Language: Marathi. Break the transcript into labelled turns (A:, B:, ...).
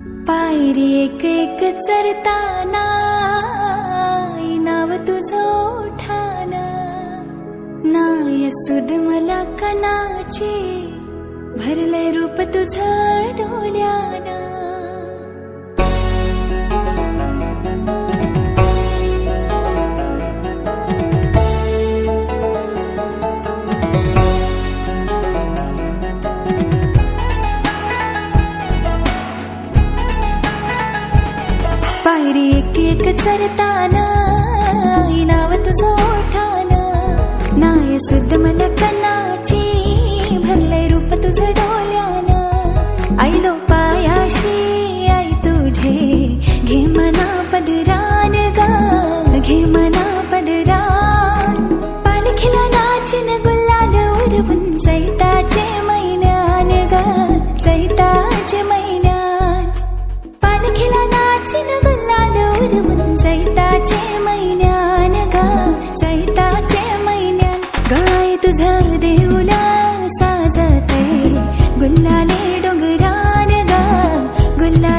A: पायरी एक एक चरताना आई नाव तुझो ठाना नाय सुद मला कनाची भरलंय रूप तुझं डोल्याना पायरी एक एक चरताना आई नाव तुझं ओठान. नाय सुद्ध मन कनाची भरलंय रूप तुझं डोल्यानं आईलो पायाशी आई तुझे घे मना पदरान गा घे मना तुझं देऊला साजते गुल्लाले